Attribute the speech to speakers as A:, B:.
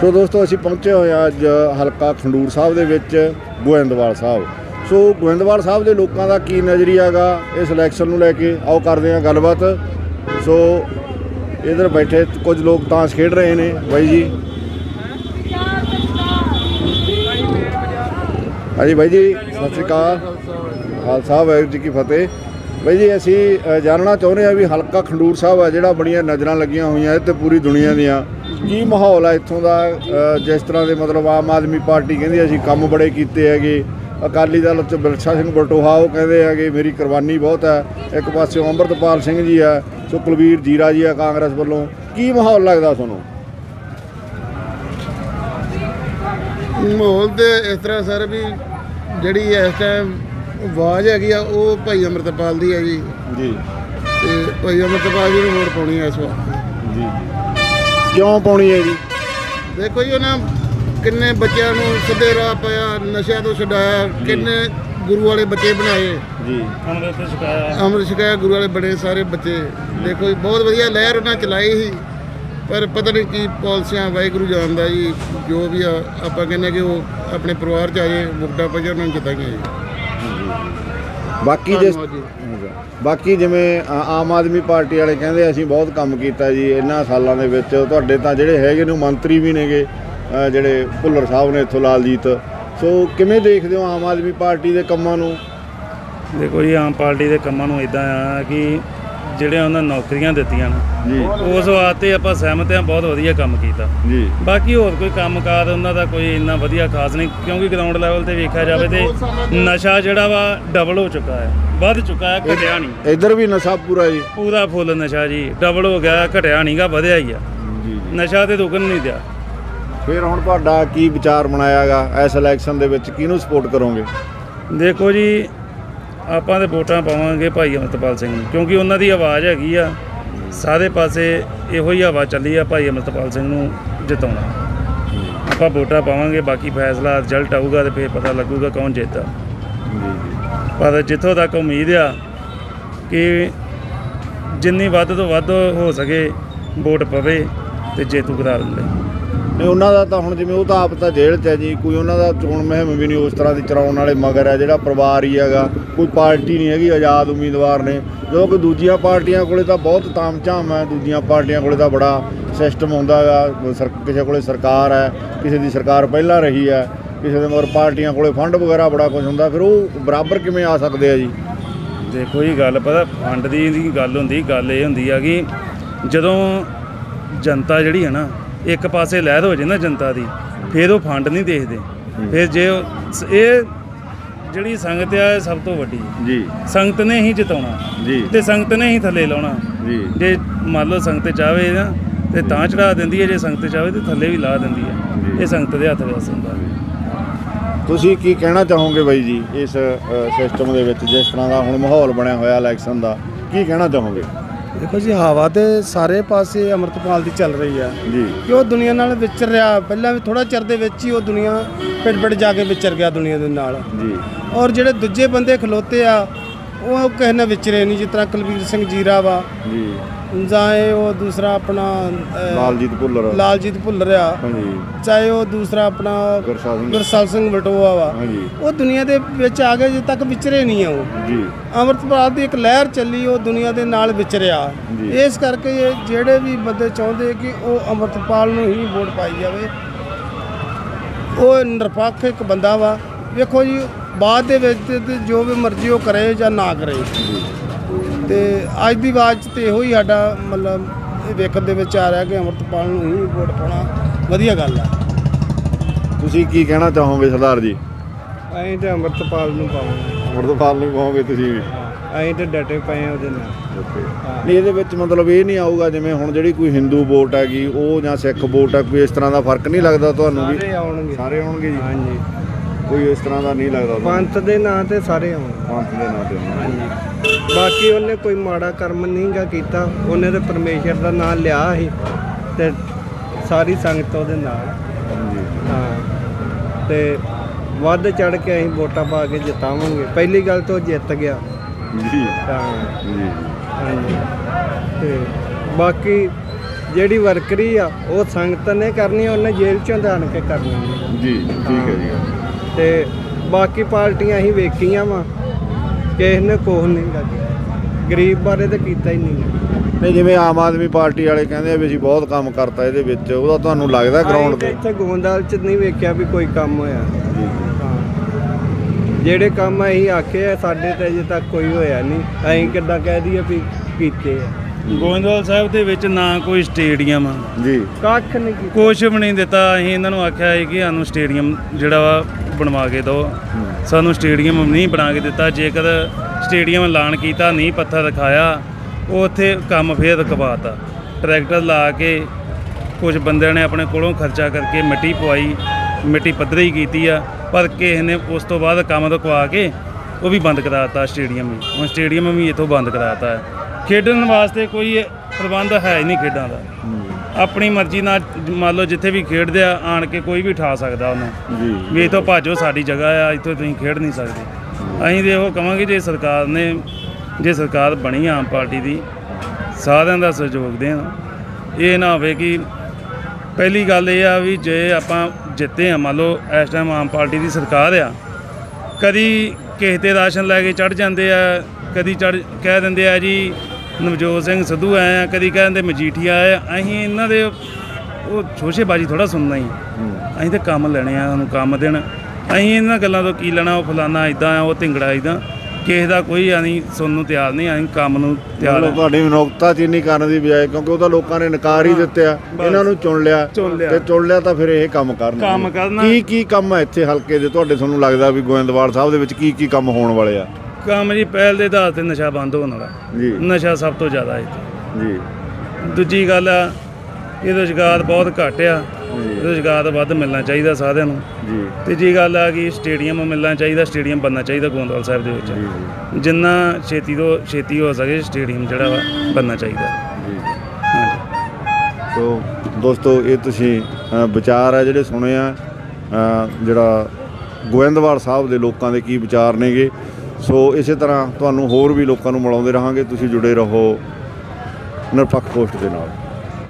A: ਸੋ ਦੋਸਤੋ, ਅਸੀਂ ਪਹੁੰਚੇ ਹੋਏ ਹਾਂ ਅੱਜ ਹਲਕਾ ਖੰਡੂਰ ਸਾਹਿਬ ਦੇ ਵਿੱਚ, ਗੋਇੰਦਵਾਲ ਸਾਹਿਬ। ਸੋ ਗੋਇੰਦਵਾਲ ਸਾਹਿਬ ਦੇ ਲੋਕਾਂ ਦਾ ਕੀ ਨਜ਼ਰੀਆ ਹੈਗਾ? ਇਸ ਇਲੈਕਸ਼ਨ ਨੂੰ ਲੈ ਕੇ ਆਓ, ਕਰਦੇ ਹਾਂ ਗੱਲਬਾਤ। ਸੋ ਇਧਰ ਬੈਠੇ ਕੁਝ ਲੋਕ ਤਾਸ਼ ਖੇਡ ਰਹੇ ਨੇ, ਬਾਈ ਜੀ। ਹਾਂਜੀ, ਬਾਈ ਜੀ, ਸਤਿ ਸ਼੍ਰੀ ਅਕਾਲ। ਖਾਲਸਾ, ਵਾਹਿਗੁਰੂ ਜੀ ਕੀ ਫਤਿਹ। ਬਾਈ ਜੀ, ਅਸੀਂ ਜਾਣਨਾ ਚਾਹੁੰਦੇ ਹਾਂ ਵੀ ਹਲਕਾ ਖੰਡੂਰ ਸਾਹਿਬ ਆ ਜਿਹੜਾ ਬੜੀਆਂ ਨਜ਼ਰਾਂ ਲੱਗੀਆਂ ਹੋਈਆਂ ਇਹ ਤੇ ਪੂਰੀ ਦੁਨੀਆ ਦੀਆਂ। ਕੀ ਮਾਹੌਲ ਆ ਇੱਥੋਂ ਦਾ? ਜਿਸ ਤਰ੍ਹਾਂ ਦੇ ਮਤਲਬ ਆਮ ਆਦਮੀ ਪਾਰਟੀ ਕਹਿੰਦੀ ਅਸੀਂ ਕੰਮ ਬੜੇ ਕੀਤੇ ਹੈਗੇ। ਅਕਾਲੀ ਦਲ ਚ ਬਿਰਸਾ ਸਿੰਘ ਬਲਟੋਹਾ ਉਹ ਕਹਿੰਦੇ ਹੈਗੇ ਮੇਰੀ ਕੁਰਬਾਨੀ ਬਹੁਤ ਹੈ ਇੱਕ ਪਾਸੇ ਅੰਮ੍ਰਿਤਪਾਲ ਸਿੰਘ ਜੀ ਆ ਸੋ ਕੁਲਵੀਰ ਜੀਰਾ ਜੀ ਆ ਕਾਂਗਰਸ ਵੱਲੋਂ। ਕੀ ਮਾਹੌਲ ਲੱਗਦਾ ਤੁਹਾਨੂੰ?
B: ਮਾਹੌਲ ਤੇ ਇਸ ਤਰ੍ਹਾਂ ਸਰ ਵੀ ਜਿਹੜੀ ਇਸ ਟਾਈਮ ਆਵਾਜ਼ ਹੈਗੀ ਆ ਉਹ ਭਾਈ ਅਮਰਤਪਾਲ ਦੀ ਹੈ ਜੀ।
A: ਜੀ।
B: ਤੇ ਭਾਈ ਅਮਰਤਪਾਲ ਜੀ ਨੂੰ ਵੋਟ ਪਾਉਣੀ ਆ ਇਸ ਵਾਰ।
A: ਜੀ। ਕਿਉਂ ਪਾਉਣੀ ਹੈ ਜੀ?
B: ਦੇਖੋ ਜੀ ਉਹਨਾਂ ਕਿੰਨੇ ਬੱਚਿਆਂ ਨੂੰ ਸਿੱਧੇ ਰਾਹ ਪਾਇਆ ਨਸ਼ਿਆਂ ਤੋਂ ਛਡਾਇਆ ਕਿੰਨੇ ਗੁਰੂ ਵਾਲੇ ਬੱਚੇ ਬਣਾਏ।
A: ਜੀ।
B: ਅੰਮ੍ਰਿਤ ਛਕਾਇਆ। ਗੁਰੂ ਵਾਲੇ ਬੜੇ ਸਾਰੇ ਬੱਚੇ। ਦੇਖੋ ਜੀ ਬਹੁਤ ਵਧੀਆ ਲਹਿਰ ਉਹਨਾਂ ਚਲਾਈ ਸੀ। ਪਰ ਪਤਾ ਨਹੀਂ ਕੀ ਪਾਲਿਸੀਆਂ ਵਾਹਿਗੁਰੂ ਜਾਣਦਾ ਜੀ ਜੋ ਵੀ ਆ ਆਪਾਂ ਕਹਿੰਦੇ ਕਿ ਉਹ ਆਪਣੇ ਪਰਿਵਾਰ ਚ ਆ ਜੇ ਮੁਕਤਾ ਪਜਾ ਉਹਨਾਂ ਨੂੰ ਜਿਤਾਈਆਂ ਜੀ।
A: ਬਾਕੀ
B: ਧੰਨਵਾਦ ਜੀ।
A: ਬਾਕੀ ਜਿਵੇਂ ਆ- ਆਮ ਆਦਮੀ ਪਾਰਟੀ ਵਾਲੇ ਕਹਿੰਦੇ ਅਸੀਂ ਬਹੁਤ ਕੰਮ ਕੀਤਾ ਜੀ ਇਹਨਾਂ ਸਾਲਾਂ ਦੇ ਵਿੱਚ। ਤੁਹਾਡੇ ਤਾਂ ਜਿਹੜੇ ਹੈਗੇ ਨੇ ਉਹ ਮੰਤਰੀ ਵੀ ਨੇਗੇ ਅ, ਜਿਹੜੇ ਭੁੱਲਰ ਸਾਹਿਬ ਨੇ ਇੱਥੋਂ ਲਾਲਜੀਤ। ਸੋ ਕਿਵੇਂ ਦੇਖਦੇ ਹੋ ਆਮ ਆਦਮੀ ਪਾਰਟੀ ਦੇ ਕੰਮਾਂ ਨੂੰ?
C: ਦੇਖੋ ਜੀ ਆਮ ਪਾਰਟੀ ਦੇ ਕੰਮਾਂ ਨੂੰ ਇਦਾਂ ਆ ਕਿ ਜਿਹੜੇ ਉਹਨਾਂ ਨੌਕਰੀਆਂ ਦਿੱਤੀਆਂ ਨੇ
A: ਜੀ।
C: ਉਸ ਵਾਸਤੇ ਆਪਾਂ ਸਹਿਮਤ ਹਾਂ ਬਹੁਤ ਵਧੀਆ ਕੰਮ ਕੀਤਾ।
A: ਜੀ।
C: ਬਾਕੀ ਹੋਰ ਕੋਈ ਕੰਮਕਾਰ ਉਹਨਾਂ ਦਾ ਕੋਈ ਇੰਨਾ ਵਧੀਆ ਖਾਸ ਨਹੀਂ ਕਿਉਂਕਿ ਗਰਾਊਂਡ ਲੈਵਲ ਤੇ ਵੇਖਿਆ ਜਾਵੇ ਤੇ ਨਸ਼ਾ ਜਿਹੜਾ ਵਾ ਡਬਲ ਹੋ ਚੁੱਕਾ ਹੈ। ਵੱਧ ਚੁੱਕਾ ਹੈ ਘਟਿਆ ਨਹੀਂ।
A: ਇੱਧਰ ਵੀ ਨਸ਼ਾ ਪੂਰਾ ਜੀ।
C: ਪੂਰਾ ਫੁੱਲ ਨਸ਼ਾ ਜੀ ਡਬਲ ਹੋ ਗਿਆ ਘਟਿਆ ਨਹੀਂਗਾ ਵਧਿਆ ਹੀ ਆ।
A: ਜੀ
C: ਨਸ਼ਾ ਤੇ ਰੁਕਣ ਨਹੀਂ ਦਿਆ।
A: ਫਿਰ ਹੁਣ ਤੁਹਾਡਾ ਕੀ ਵਿਚਾਰ ਬਣਾਇਆਗਾ ਇਸ ਇਲੈਕਸ਼ਨ ਦੇ ਵਿੱਚ? ਕਿਹਨੂੰ ਸਪੋਰਟ ਕਰੋਗੇ?
C: ਦੇਖੋ ਜੀ ਆਪਾਂ ਤੇ ਵੋਟਾਂ ਪਾਵਾਂਗੇ ਭਾਈ ਅਮਰਤਪਾਲ ਸਿੰਘ ਨੂੰ, ਕਿਉਂਕਿ ਉਹਨਾਂ ਦੀ ਆਵਾਜ਼ ਹੈਗੀ ਆ। ਸਾਰੇ ਪਾਸੇ ਇਹੋ ਹੀ ਹਵਾ ਚੱਲੀ ਆ ਭਾਈ ਅਮਰਤਪਾਲ ਸਿੰਘ ਨੂੰ ਜਿਤਾਉਣਾ। ਆਪਾਂ ਵੋਟਾਂ ਪਾਵਾਂਗੇ, ਬਾਕੀ ਫੈਸਲਾ ਰਿਜ਼ਲਟ ਆਊਗਾ ਤੇ ਫਿਰ ਪਤਾ ਲੱਗੂਗਾ ਕੌਣ ਜਿੱਤਦਾ। ਪਰ ਜਿੱਥੋਂ ਤੱਕ ਉਮੀਦ ਆ ਕਿ ਜਿੰਨੀ ਵੱਧ ਤੋਂ ਵੱਧ ਹੋ ਸਕੇ ਵੋਟ ਪਵੇ ਤੇ ਜੇਤੂ ਕਰਾ ਦਿੰਦੇ
A: ਨਹੀਂ, ਉਹਨਾਂ ਦਾ ਤਾਂ ਹੁਣ ਜਿਵੇਂ ਉਹ ਤਾਂ ਆਪ ਤਾਂ ਜੇਲ੍ਹ 'ਚ ਹੈ ਜੀ, ਕੋਈ ਉਹਨਾਂ ਦਾ ਚੋਣ ਮੁਹਿੰਮ ਵੀ ਨਹੀਂ ਉਸ ਤਰ੍ਹਾਂ ਦੀ ਚਲਾਉਣ ਵਾਲੇ ਮਗਰ ਹੈ, ਜਿਹੜਾ ਪਰਿਵਾਰ ਹੀ ਹੈਗਾ, ਕੋਈ ਪਾਰਟੀ ਨਹੀਂ ਹੈਗੀ, ਆਜ਼ਾਦ ਉਮੀਦਵਾਰ ਨੇ। ਜਦੋਂ ਕੋਈ ਦੂਜੀਆਂ ਪਾਰਟੀਆਂ ਕੋਲੇ ਤਾਂ ਬਹੁਤ ਤਾਮਝਾਮ ਹੈ, ਦੂਜੀਆਂ ਪਾਰਟੀਆਂ ਕੋਲੇ ਤਾਂ ਬੜਾ ਸਿਸਟਮ ਹੁੰਦਾ ਹੈਗਾ ਸਰ, ਕਿਸੇ ਕੋਲੇ ਸਰਕਾਰ ਹੈ, ਕਿਸੇ ਦੀ ਸਰਕਾਰ ਪਹਿਲਾਂ ਰਹੀ ਹੈ, ਕਿਸੇ ਦੇ ਮਗਰ ਪਾਰਟੀਆਂ ਕੋਲੇ ਫੰਡ ਵਗੈਰਾ ਬੜਾ ਕੁਝ ਹੁੰਦਾ, ਫਿਰ ਉਹ ਬਰਾਬਰ ਕਿਵੇਂ ਆ ਸਕਦੇ ਆ ਜੀ?
C: ਦੇਖੋ ਜੀ, ਗੱਲ ਪਤਾ, ਫੰਡ ਦੀ ਗੱਲ ਹੁੰਦੀ, ਗੱਲ ਇਹ ਹੁੰਦੀ ਆ ਕਿ ਜਦੋਂ ਜਨਤਾ ਜਿਹੜੀ ਹੈ ਨਾ ਇੱਕ ਪਾਸੇ ਲਹਿਰ ਹੋ ਜੇ ਨਾ ਜਨਤਾ ਦੀ ਫਿਰ ਉਹ ਫੰਡ ਨਹੀਂ ਦੇਖਦੇ। ਫਿਰ ਜੇ ਉਹ- ਇਹ ਜਿਹੜੀ ਸੰਗਤ ਆ ਇਹ ਸਭ ਤੋਂ ਵੱਡੀ। ਹੈ।
A: ਜੀ।
C: ਸੰਗਤ ਨੇ ਹੀ ਜਿਤਾਉਣਾ।
A: ਜੀ।
C: ਤੇ ਸੰਗਤ ਨੇ ਹੀ ਥੱਲੇ ਲਾਉਣਾ।
A: ਜੀ।
C: ਜੇ ਮੰਨ ਲਓ ਸੰਗਤ ਚਾਵੇ ਨਾ ਤੇ ਤਾਂ ਚੜਾ ਦਿੰਦੀ ਹੈ ਜੇ ਸੰਗਤ ਚਾਵੇ ਤੇ ਥੱਲੇ ਵੀ ਲਾ ਦਿੰਦੀ ਹੈ। ਇਹ ਸੰਗਤ ਦੇ ਹੱਥ ਵਿੱਚ ਹੁੰਦਾ।
A: ਤੁਸੀਂ ਕੀ ਕਹਿਣਾ ਚਾਹੋਗੇ ਬਾਈ ਜੀ ਇਸ ਸਿਸਟਮ ਦੇ ਵਿੱਚ ਜਿਸ ਤਰ੍ਹਾਂ ਦਾ ਹੁਣ ਮਾਹੌਲ ਬਣਿਆ ਹੋਇਆ ਇਲੈਕਸ਼ਨ ਦਾ ਕੀ ਕਹਿਣਾ ਚਾਹੋਗੇ?
D: ਦੇਖੋ ਜੀ ਹਵਾ ਤੇ ਸਾਰੇ ਪਾਸੇ ਅਮਰਤਪਾਲ ਦੀ ਚੱਲ ਰਹੀ ਆ।
A: ਜੀ।
D: ਕਿ ਉਹ ਦੁਨੀਆ ਨਾਲ ਵਿਚਰ ਰਿਹਾ ਪਹਿਲਾਂ ਵੀ ਥੋੜਾ ਚਿਰ ਦੇ ਵਿੱਚ ਹੀ ਉਹ ਦੁਨੀਆ ਪਿੰਡ ਪਿੰਡ ਜਾ ਕੇ ਵਿਚਰ ਗਿਆ ਦੁਨੀਆ ਦੇ ਨਾਲ।
A: ਜੀ।
D: ਔਰ ਜਿਹੜੇ ਦੂਜੇ ਬੰਦੇ ਖਲੋਤੇ ਆ ਉਹ ਕਿਸੇ ਨਾਲ ਵਿਚਰੇ ਨਹੀਂ ਜਿਸ ਤਰ੍ਹਾਂ ਕੁਲਬੀਰ ਸਿੰਘ ਜੀਰਾ ਵਾ।
A: ਜੀ।
D: ਜਾਂ ਇਹ ਉਹ ਦੂਸਰਾ ਆਪਣਾ ਅਹ,
A: ਲਾਲਜੀਤ ਭੁੱਲਰ।
D: ਲਾਲਜੀਤ ਭੁੱਲਰ ਆ।
A: ਹਾਂਜੀ।
D: ਚਾਹੇ ਉਹ ਦੂਸਰਾ ਆਪਣਾ
A: ਗੁਰਸਾਹਿਬ ਸਿੰਘ।
D: ਗੁਰਸਾਲ ਸਿੰਘ ਬਟੋਆ ਵਾ।
A: ਹਾਂਜੀ।
D: ਉਹ ਦੁਨੀਆ ਦੇ ਵਿੱਚ ਆ ਗਏ ਜਿੱਦ ਤੱਕ ਵਿਚਰੇ ਨਹੀਂ ਆ ਉਹ।
A: ਜੀ।
D: ਅੰਮ੍ਰਿਤਪਾਲ ਦੀ ਇੱਕ ਲਹਿਰ ਚੱਲੀ ਉਹ ਦੁਨੀਆ ਦੇ ਨਾਲ ਵਿਚਰਿਆ।
A: ਜੀ।
D: ਇਸ ਕਰਕੇ ਇਹ ਜਿਹੜੇ ਵੀ ਬੰਦੇ ਚਾਹੁੰਦੇ ਕਿ ਉਹ ਅੰਮ੍ਰਿਤਪਾਲ ਨੂੰ ਹੀ ਵੋਟ ਪਾਈ ਜਾਵੇ ਉਹ ਨਿਰਪੱਖ ਇੱਕ ਬੰਦਾ ਵਾ। ਵੇਖੋ ਜੀ ਬਾਅਦ ਦੇ ਵਿੱਚ ਤੇ ਜੋ ਵੀ ਮਰਜ਼ੀ ਉਹ ਕਰੇ ਜਾਂ ਨਾ ਕਰੇ। ਤੇ ਅੱਜ ਦੀ 'ਚ ਤੇ ਇਹੋ ਹੀ ਸਾਡਾ ਮਤਲਬ ਇਹ ਵੇਖਣ ਦੇ ਵਿੱਚ ਆ ਰਿਹਾ ਕਿ ਅੰਮ੍ਰਿਤਪਾਲ ਨੂੰ ਹੀ ਵੋਟ ਪਾਉਣਾ ਵਧੀਆ ਗੱਲ ਆ।
A: ਤੁਸੀਂ ਕੀ ਕਹਿਣਾ ਚਾਹੋਗੇ ਸਰਦਾਰ ਜੀ?
D: ਅਸੀਂ ਤੇ ਅੰਮ੍ਰਿਤਪਾਲ ਨੂੰ ਪਾਵਾਂਗੇ।
A: ਅਮਰਤਪਾਲ ਨੂੰ ਕਹੋਗੇ ਤੁਸੀਂ ਵੀ?
D: ਅਸੀਂ ਤੇ ਡਟੇ ਪਏ ਆ ਉਹਦੇ ਨਾਲ।
A: ਨਹੀਂ ਇਹਦੇ ਵਿੱਚ ਮਤਲਬ ਇਹ ਨਹੀਂ ਆਊਗਾ ਜਿਵੇਂ ਹੁਣ ਜਿਹੜੀ ਕੋਈ ਹਿੰਦੂ ਵੋਟ ਹੈਗੀ ਉਹ ਜਾਂ ਸਿੱਖ ਵੋਟ ਹੈ ਕੋਈ ਇਸ ਤਰ੍ਹਾਂ ਦਾ ਫ਼ਰਕ ਨਹੀਂ ਲੱਗਦਾ ਤੁਹਾਨੂੰ ਵੀ?
D: ਸਾਰੇ ਆਉਣਗੇ।
A: ਸਾਰੇ ਆਉਣਗੇ ਜੀ।
D: ਹਾਂਜੀ।
A: ਕੋਈ ਇਸ ਤਰ੍ਹਾਂ ਦਾ ਨਹੀਂ ਲੱਗਦਾ ਤੁਹਾਨੂੰ?
D: ਪੰਥ ਦੇ ਨਾਂ ਤੇ ਸਾਰੇ ਆਉਣਗੇ
A: ਪੰਥ ਦੇ ਨਾਂ ਤੇ।
D: ਬਾਕੀ ਉਹਨੇ ਕੋਈ ਮਾੜਾ ਕਰਮ ਨਹੀਂਗਾ ਕੀਤਾ। ਉਹਨੇ ਤੇ ਪਰਮੇਸ਼ਰ ਦਾ ਨਾਮ ਲਿਆ ਸੀ ਤੇ ਸਾਰੀ ਸੰਗਤ ਉਹਦੇ ਨਾਲ।
A: ਹਾਂਜੀ।
D: ਹਾਂ। ਤੇ ਵੱਧ ਚੜ ਕੇ ਅਸੀਂ ਵੋਟਾਂ ਪਾ ਕੇ ਜਿਤਾਵਾਂਗੇ। ਪਹਿਲੀ ਗੱਲ ਤਾਂ ਜਿੱਤ ਗਿਆ।
A: ਜੀ।
D: ਤਾਂ
A: ਜੀ।
D: ਹਾਂਜੀ। ਤੇ ਬਾਕੀ ਜਿਹੜੀ ਵਰਕਰੀ ਆ ਉਹ ਸੰਗਤ ਨੇ ਕਰਨੀ ਉਹਨੇ ਜੇਲ੍ਹ ਚੋਂ ਜਾਣ ਕੇ ਕਰਨੀ।
A: ਜੀ ਠੀਕ ਹੈ ਜੀ।
D: ਤੇ ਬਾਕੀ ਪਾਰਟੀਆਂ ਅਸੀਂ ਵੇਖੀਆਂ ਵਾ। ਕਿਸੇ ਨੇ ਕੋਹ ਨਹੀਂ ਕਰਦੀ ਗਰੀਬ ਬਾਰੇ ਤਾਂ ਕੀਤਾ ਹੀ ਨਹੀਂ।
A: ਨਹੀਂ ਜਿਵੇਂ ਆਮ ਆਦਮੀ ਪਾਰਟੀ ਵਾਲੇ ਕਹਿੰਦੇ ਆ ਵੀ ਅਸੀਂ ਬਹੁਤ ਕੰਮ ਕਰਤਾ ਇਹਦੇ ਵਿੱਚ ਉਹਦਾ ਤੁਹਾਨੂੰ ਲੱਗਦਾ ਗਰਾਊਂਡ
D: ਤਾਂ ਇੱਥੇ ਗੋਂਦਾਲ ਚ ਨਹੀਂ ਵੇਖਿਆ ਵੀ ਕੋਈ ਕੰਮ ਹੋਇਆ।
A: ਜੀ।
D: ਹਾਂ। ਜਿਹੜੇ ਕੰਮ ਅਸੀਂ ਆਖੇ ਆ ਸਾਡੇ ਤੇ ਅਜੇ ਤੱਕ ਕੋਈ ਹੋਇਆ ਨਹੀਂ। ਅਸੀਂ ਕਿੱਦਾਂ ਕਹਿ ਦਈਏ ਵੀ ਕੀਤੇ ਆ।
C: ਗੋਇੰਦਵਾਲ ਸਾਹਿਬ ਦੇ ਵਿੱਚ ਨਾ ਕੋਈ ਸਟੇਡੀਅਮ ਆ।
A: ਜੀ।
D: ਕੱਖ ਨਹੀਂ ਕੀਤਾ।
C: ਕੁਛ ਵੀ ਨਹੀਂ ਦਿੱਤਾ ਅਸੀਂ ਇਹਨਾਂ ਨੂੰ ਆਖਿਆ ਹੈ ਕਿ ਸਾਨੂੰ ਸਟੇਡੀਅਮ ਜਿਹੜਾ ਵਾ ਬਣਵਾ ਕੇ ਦਿਓ। ਸਾਨੂੰ ਸਟੇਡੀਅਮ ਨਹੀਂ ਬਣਾ ਕੇ ਦਿੱਤਾ। ਜੇਕਰ ਸਟੇਡੀਅਮ ਐਲਾਨ ਕੀਤਾ, ਨਹੀਂ ਪੱਥਰ ਰਖਾਇਆ ਉਹ ਉੱਥੇ ਕੰਮ ਫੇਰ ਰਕਵਾਤਾ। ਟਰੈਕਟਰ ਲਾ ਕੇ ਕੁਝ ਬੰਦਿਆਂ ਨੇ ਆਪਣੇ ਕੋਲੋਂ ਖਰਚਾ ਕਰਕੇ ਮਿੱਟੀ ਪਵਾਈ, ਮਿੱਟੀ ਪੱਧਰੀ ਕੀਤੀ ਆ, ਪਰ ਕਿਸੇ ਨੇ ਉਸ ਤੋਂ ਬਾਅਦ ਕੰਮ ਰੁਕਵਾ ਕੇ ਉਹ ਵੀ ਬੰਦ ਕਰਾਤਾ ਸਟੇਡੀਅਮ ਵੀ ਹੁਣ ਸਟੇਡੀਅਮ ਵੀ ਇੱਥੋਂ ਬੰਦ ਕਰਾਤਾ ਹੈ ਖੇਡਣ ਵਾਸਤੇ ਕੋਈ ਪ੍ਰਬੰਧ ਹੈ ਹੀ ਨਹੀਂ ਖੇਡਾਂ ਦਾ। ਆਪਣੀ ਮਰਜ਼ੀ ਨਾਲ ਮੰਨ ਲਓ ਜਿੱਥੇ ਵੀ ਖੇਡਦੇ ਆ ਆਣ ਕੇ ਕੋਈ ਵੀ ਠਾ ਸਕਦਾ ਉਹਨੂੰ।
A: ਜੀ
C: ਵੀ ਇੱਥੋਂ ਭਾਜੋ ਸਾਡੀ ਜਗ੍ਹਾ ਆ ਇੱਥੋਂ ਤੁਸੀਂ ਖੇਡ ਨਹੀਂ ਸਕਦੇ। ਅਸੀਂ ਤੇ ਉਹ ਕਵਾਂਗੇ ਜੇ ਸਰਕਾਰ ਨੇ ਜੇ ਸਰਕਾਰ ਬਣੀ ਆਮ ਪਾਰਟੀ ਦੀ ਸਾਰਿਆਂ ਦਾ ਸਹਿਯੋਗ ਦੇਣ। ਇਹ ਨਾ ਹੋਵੇ ਕਿ ਪਹਿਲੀ ਗੱਲ ਇਹ ਆ ਵੀ ਜੇ ਆਪਾਂ ਜਿੱਤੇ ਆ ਮੰਨ ਲਓ ਇਸ ਟਾਈਮ ਆਮ ਪਾਰਟੀ ਦੀ ਸਰਕਾਰ ਆ ਕਦੀ ਕਿਸੇ ਤੇ ਰਾਸ਼ਨ ਲੈ ਕੇ ਚੜ ਜਾਂਦੇ ਆ ਕਦੀ ਚੜ ਕਹਿ ਦਿੰਦੇ ਆ ਜੀ ਨਵਜੋਤ ਸਿੰਘ ਸਿੱਧੂ ਆਏ ਆ ਕਦੀ ਕਹਿ ਦਿੰਦੇ ਮਜੀਠੀਆ ਆਏ ਆ। ਅਸੀਂ ਇਹਨਾਂ ਦੇ ਉਹ ਸ਼ੋਸ਼ੇਬਾਜ਼ੀ ਥੋੜਾ ਸੁਣਨਾ ਹੀ। ਅਸੀਂ ਤਾਂ ਕੰਮ ਲੈਣੇ ਆ ਸਾਨੂੰ ਕੰਮ ਦੇਣ। ਅਸੀਂ ਇਹਨਾਂ ਗੱਲਾਂ ਤੋਂ ਕੀ ਲੈਣਾ ਉਹ ਫਲਾਨਾ ਇਦਾਂ ਆ ਉਹ ਢਿੰਗੜਾ ਇਦਾਂ ਕਿਸੇ ਦਾ ਕੋਈ ਅਸੀਂ ਸੁਣਨ ਨੂੰ ਤਿਆਰ ਨਹੀਂ ਅਸੀਂ ਕੰਮ ਨੂੰ ਤਿਆਰ
A: ਮਤਲਬ
C: ਆ
A: ਤੁਹਾਡੀ ਮਨੁੱਖਤਾ ਚੀਨੀ ਕਰਨ ਦੀ ਬਜਾਏ ਕਿਉਂਕਿ ਉਹ ਤਾਂ ਲੋਕਾਂ ਨੇ ਨਕਾਰ ਹੀ ਦਿੱਤਿਆ ਇਹਨਾਂ ਨੂੰ ਚੁਣ ਲਿਆ।
C: ਚੁਣ ਲਿਆ।
A: ਤੇ ਚੁਣ ਲਿਆ ਤਾਂ ਫਿਰ ਇਹ ਕੰਮ ਕਰਨਾ।
C: ਕੰਮ ਕਰਨਾ।
A: ਕੀ ਕੀ ਕੰਮ ਹੈ ਇੱਥੇ ਹਲਕੇ ਦੇ? ਤੁਹਾਡੇ ਤੁਹਾਨੂੰ ਲੱਗਦਾ ਵੀ ਗੋਇੰਦਵਾਲ ਸਾਹਿਬ ਦੇ ਵਿੱਚ ਕੀ ਕੀ ਕੰਮ ਹੋਣ ਵਾਲੇ ਆ?
C: ਕੰਮ ਜੀ ਪਹਿਲ ਦੇ ਆਧਾਰ ਤੇ ਨਸ਼ਾ ਬੰਦ ਹੋਣ ਵਾਲਾ।
A: ਜੀ।
C: ਨਸ਼ਾ ਸਭ ਤੋਂ ਜ਼ਿਆਦਾ ਹੈ ਇੱਥੇ।
A: ਜੀ।
C: ਦੂਜੀ ਗੱਲ ਆ ਇਹ ਰੁਜ਼ਗਾਰ ਬਹੁਤ ਘੱਟ ਆ।
A: ਜੀ।
C: ਰੁਜ਼ਗਾਰ ਵੱਧ ਮਿਲਣਾ ਚਾਹੀਦਾ ਸਾਰਿਆਂ ਨੂੰ।
A: ਜੀ।
C: ਤੀਜੀ ਗੱਲ ਆ ਕਿ ਸਟੇਡੀਅਮ ਮਿਲਣਾ ਚਾਹੀਦਾ ਸਟੇਡੀਅਮ ਬਣਨਾ ਚਾਹੀਦਾ ਗੋਂਦਵਾਲ ਸਾਹਿਬ ਦੇ
A: ਜੀ
C: ਵਿੱਚ ਜਿੰਨਾ ਛੇਤੀ ਤੋਂ ਛੇਤੀ ਹੋ ਸਕੇ ਸਟੇਡੀਅਮ ਜਿਹੜਾ ਵਾ ਬਣਨਾ ਚਾਹੀਦਾ।
A: ਜੀ। ਸੋ ਦੋਸਤੋ ਇਹ ਤੁਸੀਂ ਵਿਚਾਰ ਆ ਜਿਹੜੇ ਸੁਣੇ ਆ। ਜਿਹੜਾ ਗੋਇੰਦਵਾਲ ਸਾਹਿਬ ਦੇ ਲੋਕਾਂ ਦੇ ਕੀ ਵਿਚਾਰ ਨੇਗੇ। ਸੋ ਇਸੇ ਤਰ੍ਹਾਂ ਤੁਹਾਨੂੰ ਹੋਰ ਵੀ ਲੋਕਾਂ ਨੂੰ ਮਿਲਾਉਂਦੇ ਰਹਾਂਗੇ, ਤੁਸੀਂ ਜੁੜੇ ਰਹੋ ਨਿਰਪੱਖ ਪੋਸਟ ਦੇ ਨਾਲ।